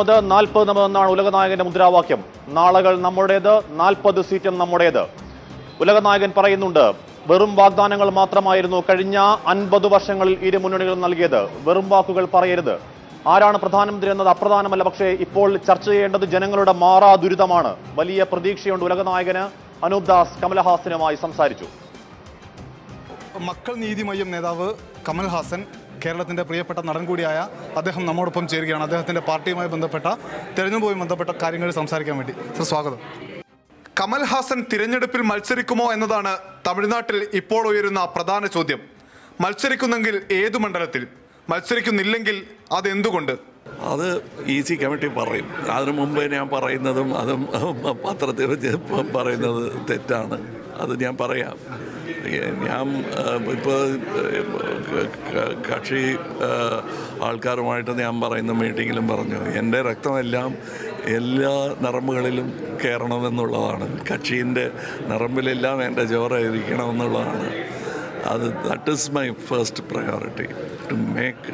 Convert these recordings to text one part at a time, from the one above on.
അത് നാൽപ്പത് എന്നതാണ് ഉലകനായകന്റെ മുദ്രാവാക്യം. നാളകൾ നമ്മുടേത് നാൽപ്പത് സീറ്റും നമ്മുടേത്. ഉലകനായകൻ പറയുന്നുണ്ട് വെറും വാഗ്ദാനങ്ങൾ മാത്രമായിരുന്നു കഴിഞ്ഞ അൻപത് വർഷങ്ങളിൽ ഇരു മുന്നണികളും നൽകിയത്. വെറും വാക്കുകൾ പറയരുത്. ആരാണ് പ്രധാനമന്ത്രി എന്നത് അപ്രധാനമല്ല പക്ഷേ ഇപ്പോൾ ചർച്ച ചെയ്യേണ്ടത് ജനങ്ങളുടെ മാറാ ദുരിതമാണ്. വലിയ പ്രതീക്ഷയുണ്ട് ഉലകനായകന്. അനൂപ് ദാസ് കമലഹാസനുമായി സംസാരിച്ചു. മക്കൾ നീതി മയ്യം നേതാവ് കമൽ ഹാസൻ കേരളത്തിന്റെ പ്രിയപ്പെട്ട നടൻ കൂടിയായ അദ്ദേഹം നമ്മോടൊപ്പം ചേരുകയാണ്. അദ്ദേഹത്തിന്റെ പാർട്ടിയുമായി ബന്ധപ്പെട്ട തെരഞ്ഞെടുപ്പുമായി ബന്ധപ്പെട്ട കാര്യങ്ങൾ സംസാരിക്കാൻ വേണ്ടി. സർ സ്വാഗതം. കമൽഹാസൻ തിരഞ്ഞെടുപ്പിൽ മത്സരിക്കുമോ എന്നതാണ് തമിഴ്നാട്ടിൽ ഇപ്പോൾ ഉയരുന്ന പ്രധാന ചോദ്യം. മത്സരിക്കുന്നെങ്കിൽ ഏതു മണ്ഡലത്തിൽ? മത്സരിക്കുന്നില്ലെങ്കിൽ അതെന്തുകൊണ്ട്? അത് ഈസി കമ്മിറ്റി പറയും. അതിനു മുമ്പേ ഞാൻ പറയുന്നതും അതും പത്രത്തിൽ വെച്ച് പറയുന്നത് തെറ്റാണ്. അത് ഞാൻ പറയാം. ഞാൻ ഇപ്പോൾ കക്ഷി ആൾക്കാരുമായിട്ട് ഞാൻ പറയുന്ന മീറ്റിങ്ങിലും പറഞ്ഞു എന്റെ രക്തമെല്ലാം എല്ലാ നറമ്പുകളിലും കയറണമെന്നുള്ളതാണ്. കക്ഷീന്റെ നറമ്പിലെല്ലാം എന്റെ ജോറായിരിക്കണമെന്നുള്ളതാണ് അത് that is my first priority to make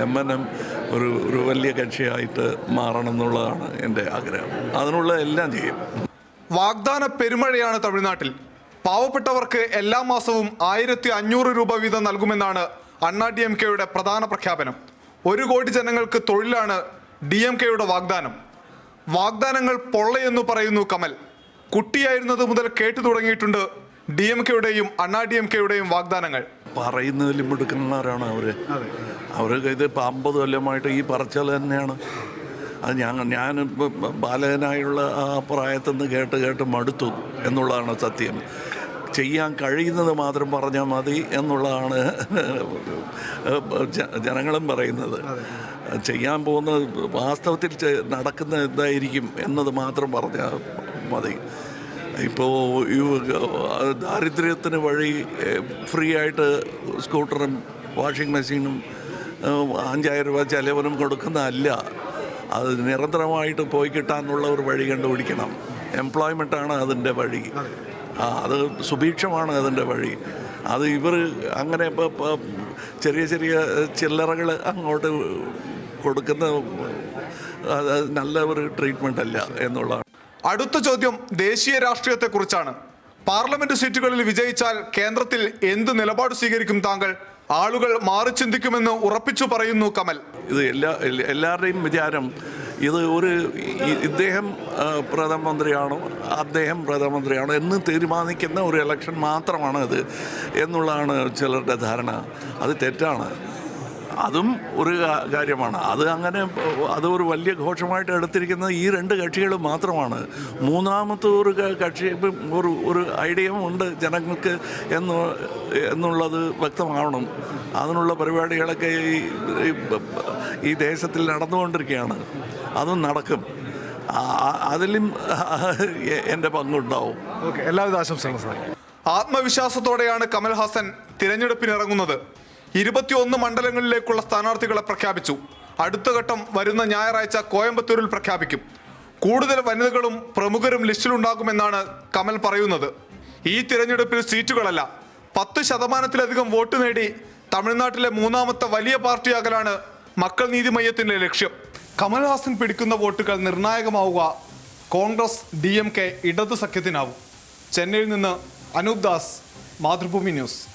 M N M ഒരു ഒരു വലിയ കക്ഷിയായിട്ട് മാറണം എന്നുള്ളതാണ് എന്റെ ആഗ്രഹം. അതിനുള്ള എല്ലാം ചെയ്യും. വാഗ്ദാന പെരുമഴയാണ് തമിഴ്നാട്ടിൽ. പാവപ്പെട്ടവർക്ക് എല്ലാ മാസവും ആയിരത്തി അഞ്ഞൂറ് രൂപ വീതം നൽകുമെന്നാണ് അണ്ണാ ഡി എം കെയുടെ പ്രധാന പ്രഖ്യാപനം. ഒരു കോടി ജനങ്ങൾക്ക് തൊഴിലാണ് ഡി എം കെയുടെ വാഗ്ദാനം. വാഗ്ദാനങ്ങൾ പൊള്ളയെന്നു പറയുന്നു കമൽ. കുട്ടിയായിരുന്നത് മുതൽ കേട്ടു തുടങ്ങിയിട്ടുണ്ട് ഡി എം കെയുടെയും അണ്ണാ ഡി എം കെയുടെയും വാഗ്ദാനങ്ങൾ. പറയുന്നതിലും മിടുക്കന്മാരാണ് അവർ അവർ ഇത് ഇപ്പം അമ്പത് കൊല്ലമായിട്ട് ഈ പറച്ചൽ തന്നെയാണ്. അത് ഞാൻ ഞാനിപ്പോൾ ബാലകനായുള്ള ആ പ്രായത്തിൽ നിന്ന് കേട്ട് കേട്ട് മടുത്തു എന്നുള്ളതാണ് സത്യം. ചെയ്യാൻ കഴിയുന്നത് മാത്രം പറഞ്ഞാൽ മതി എന്നുള്ളതാണ് ജനങ്ങളും പറയുന്നത്. ചെയ്യാൻ പോകുന്ന വാസ്തവത്തിൽ നടക്കുന്ന എന്തായിരിക്കും എന്നത് മാത്രം പറഞ്ഞാൽ മതി. ഇപ്പോൾ ഈ ദാരിദ്ര്യത്തിന് വഴി ഫ്രീ ആയിട്ട് സ്കൂട്ടറും വാഷിംഗ് മെഷീനും അഞ്ചായിരം രൂപ ചെലവനും കൊടുക്കുന്നതല്ല. അത് നിരന്തരമായിട്ട് പോയി കിട്ടാനുള്ള ഒരു വഴി കണ്ടുപിടിക്കണം. എംപ്ലോയ്മെന്റാണ് അതിന്റെ വഴി. അത് സുഭിക്ഷമാണ് അതിന്റെ വഴി. അത് ഇവർ അങ്ങനെ ഇപ്പോൾ ചെറിയ ചെറിയ ചില്ലറകൾ അങ്ങോട്ട് കൊടുക്കുന്ന നല്ല ഒരു ട്രീറ്റ്മെന്റ് അല്ല എന്നുള്ളതാണ്. അടുത്ത ചോദ്യം ദേശീയ രാഷ്ട്രീയത്തെക്കുറിച്ചാണ്. പാർലമെന്റ് സീറ്റുകളിൽ വിജയിച്ചാൽ കേന്ദ്രത്തിൽ എന്ത് നിലപാട് സ്വീകരിക്കും താങ്കൾ? ആളുകൾ മാറി ചിന്തിക്കുമെന്ന് ഉറപ്പിച്ചു പറയുന്നു കമൽ. ഇത് എല്ലാ എല്ലാ- എല്ലാവരുടെയും വിചാരം ഇത് ഒരു ഇദ്ദേഹം പ്രധാനമന്ത്രിയാണോ അദ്ദേഹം പ്രധാനമന്ത്രിയാണോ എന്ന് തീരുമാനിക്കുന്ന ഒരു ഇലക്ഷൻ മാത്രമാണ് ഇത് എന്നുള്ളതാണ് ചിലരുടെ ധാരണ. അത് തെറ്റാണ്. അതും ഒരു കാര്യമാണ്. അത് അങ്ങനെ അത് ഒരു വലിയ ഘോഷമായിട്ട് എടുത്തിരിക്കുന്നത് ഈ രണ്ട് കക്ഷികൾ മാത്രമാണ്. മൂന്നാമത്തെ ഒരു കക്ഷി ഒരു ഒരു ഐഡിയയും ഉണ്ട് ജനങ്ങൾക്ക് എന്ന് എന്നുള്ളത് വ്യക്തമാവണം. അതിനുള്ള പരിപാടികളൊക്കെ ഈ ഈ- ദേശത്തിൽ നടന്നുകൊണ്ടിരിക്കുകയാണ്. അതും നടക്കും. അതിലും എന്റെ പങ്കുണ്ടാവും. ഓക്കെ എല്ലാവിധ ആശംസകളും സാർ. ആത്മവിശ്വാസത്തോടെയാണ് കമൽഹാസൻ തിരഞ്ഞെടുപ്പിനിറങ്ങുന്നത്. ഇരുപത്തിയൊന്ന് മണ്ഡലങ്ങളിലേക്കുള്ള സ്ഥാനാർത്ഥികളെ പ്രഖ്യാപിച്ചു. അടുത്ത ഘട്ടം വരുന്ന ഞായറാഴ്ച കോയമ്പത്തൂരിൽ പ്രഖ്യാപിക്കും. കൂടുതൽ വനിതകളും പ്രമുഖരും ലിസ്റ്റിലുണ്ടാകുമെന്നാണ് കമൽ പറയുന്നത്. ഈ തിരഞ്ഞെടുപ്പിൽ സീറ്റുകളല്ല പത്ത് ശതമാനത്തിലധികം വോട്ട് നേടി തമിഴ്നാട്ടിലെ മൂന്നാമത്തെ വലിയ പാർട്ടിയാകലാണ് മക്കൾ നീതി മയ്യത്തിന്റെ ലക്ഷ്യം. കമൽഹാസൻ പിടിക്കുന്ന വോട്ടുകൾ നിർണായകമാവുക കോൺഗ്രസ് ഡി എം കെ ഇടതു സഖ്യത്തിനാവും ചെന്നൈയിൽ നിന്ന് അനൂപ് ദാസ് മാതൃഭൂമി ന്യൂസ്.